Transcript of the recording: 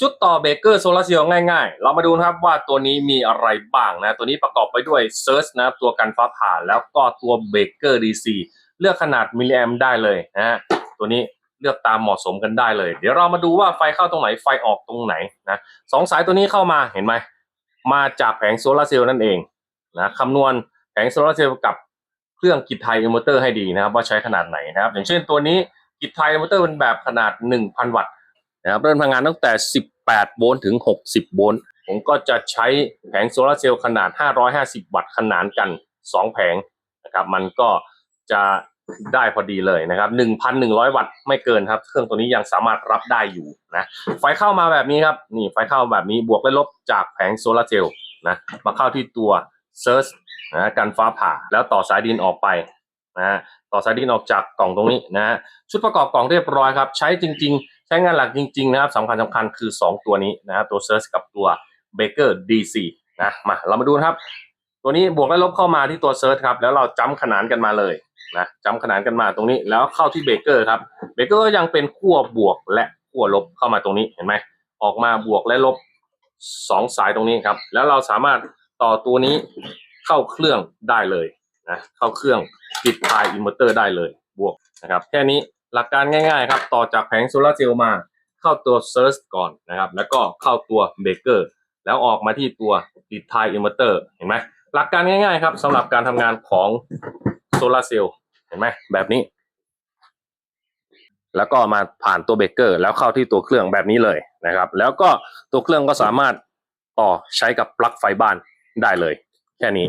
ชุดต่อเบเกอร์โซลาร์เซลล์ง่ายๆ เรามาดูนะครับว่าตัวนี้มีอะไรบ้างนะ ตัวนี้ประกอบไปด้วยเซิร์ชนะครับตัวกันฟ้าผ่าแล้วก็ตัวเบเกอร์ดีซีเลือกขนาดมิลลิแอมได้เลยนะฮะตัวนี้เลือกตามเหมาะสมกันได้เลย เดี๋ยวเรามาดูว่าไฟเข้าตรงไหนไฟออกตรงไหนนะสองสายตัวนี้เข้ามาเห็นไหมมาจากแผงโซลาร์เซลล์นั่นเองนะคำนวณแผงโซลาร์เซลล์กับเครื่องกิจไทยอินเวอร์เตอร์ให้ดีนะครับว่าใช้ขนาดไหนนะครับ อย่างเช่นตัวนี้กิจไทยอินเวอร์เตอร์เป็นแบบขนาด 1,000 วัตต์ นะครับเริ่มทำงานตั้งแต่ 18 โวลต์ถึง 60 โวลต์ผมก็จะใช้แผงโซลาร์เซลล์ขนาด 550 วัตต์ขนานกัน 2 แผงนะครับมันก็จะได้พอดีเลยนะครับ 1,100 วัตต์ไม่เกินครับ เครื่องตัวนี้ยังสามารถรับได้อยู่นะ ไฟเข้ามาแบบนี้ครับ นี่ไฟเข้าแบบนี้บวกและลบจากแผงโซลาร์เซลล์นะ มาเข้าที่ตัวเซิร์ชนะกันฟ้าผ่าแล้วต่อสายดินออกไปนะต่อสายดินออกจากกล่องตรงนี้นะฮะชุดประกอบกล่องเรียบร้อยครับ ใช้จริง ๆ ใช้งานหลักจริง ๆ นะครับสำคัญสำคัญคือ 2 ตัวนี้นะครับตัว Search กับตัว Baker DC นะมาเรามาดูนะครับ ตัวนี้บวกและลบเข้ามาที่ตัว Search ครับ แล้วเราจำขนานกันมาเลยนะจำขนานกันมาตรงนี้แล้วเข้าที่ Baker ครับ Baker ก็ยังเป็นขั้วบวกและขั้วลบเข้ามาตรงนี้เห็นไหมออกมาบวกและลบสองสายตรงนี้ครับ แล้วเราสามารถต่อตัวนี้เข้าเครื่องได้เลยนะเข้าเครื่องติดพายอินเวอร์เตอร์ได้เลยบวกนะครับ แค่นี้ หลักการง่ายๆครับ ต่อจากแผงโซลาร์เซลล์มาเข้าตัว Search ก่อนนะครับ แล้วก็เข้าตัวเบเกอร์แล้วออกมาที่ตัวติดทายอินเวอร์เตอร์เห็นไหมหลักการง่ายๆครับสำหรับการทำงานของโซลาร์เซลล์เห็นไหมแบบนี้ แล้วก็มาผ่านตัวเบเกอร์ แล้วเข้าที่ตัวเครื่องแบบนี้เลยนะครับ แล้วก็ตัวเครื่องก็สามารถต่อใช้กับปลั๊กไฟบ้านได้เลย แค่นี้